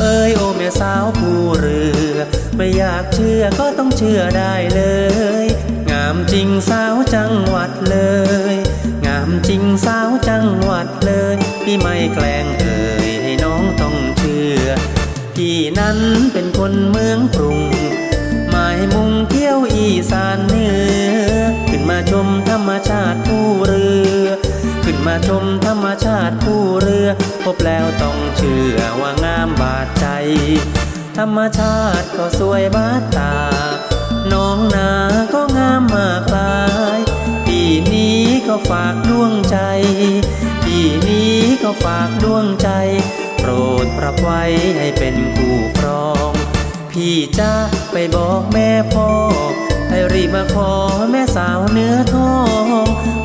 เอ้ยโอแม่สาวผู้เรือ ไม่อยากเชื่อก็ต้องเชื่อได้เลย งามจริงสาวจังหวัดเลย งามจริงสาวจังหวัดเลยพี่ไม่แกล้งเอ่ยให้น้องต้องเชื่อพี่นั้นเป็นคนเมืองกรุงหมายมุ่งเที่ยวอีสานเหนือ ขึ้นมาชมธรรมชาติผู้เรือ ขึ้นมาชม ใจ ธรรมชาติก็สวยบาดตา น้องนาก็งามมากลาย ปีนี้ก็ฝากดวงใจ ปีนี้ก็ฝากดวงใจ โปรดปรับไว้ให้เป็นคู่ครอง พี่จะไปบอกแม่พ่อให้รีบมาขอแม่สาวเนื้อทอง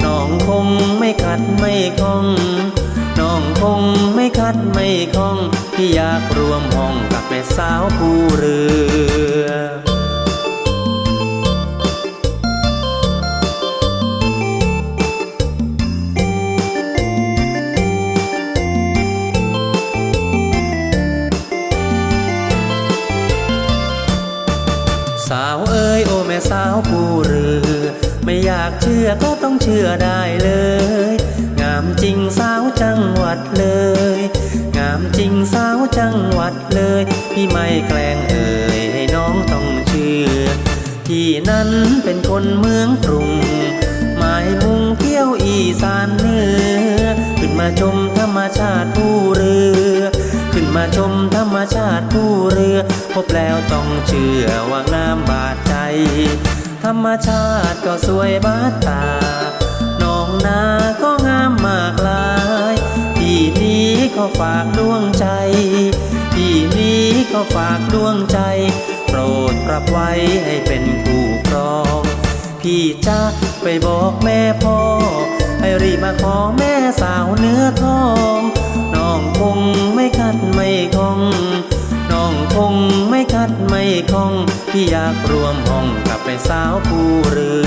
น้องคงไม่ขัดไม่คล้อง น้องคงไม่คัดไม่คล้อง พี่อยากรวมห้องกับแม่สาวผู้เรือสาวเอ้ยโอแม่สาวผู้เรือ ไม่อยากเชื่อก็ต้องเชื่อได้เลย พี่ไม่แกล้งเอ่ยให้น้องต้องเชื่อพี่นั้นเป็นคนเมืองกรุงหมายมุ่งเที่ยวอีสานเหนือ ขึ้นมาชมธรรมชาติผู้เรือ ขึ้นมาชมธรรมชาติผู้เรือ พบแล้วต้องเชื่อว่างามบาดใจ ธรรมชาติก็สวยบาดตาน้องนาก็งามมากลายพี่นี้ก็ฝากดวงใจ พี่นี้ก็ฝากดวงใจ โปรดปรับไว้ให้เป็นคู่ครอง พี่จะไปบอกแม่พ่อ ให้รีบมาขอแม่สาวเนื้อทองน้องคงไม่คัดไม่คลองน้องคงไม่คัดไม่คลองพี่อยากรวมห้องกับแม่สาวผู้เรือ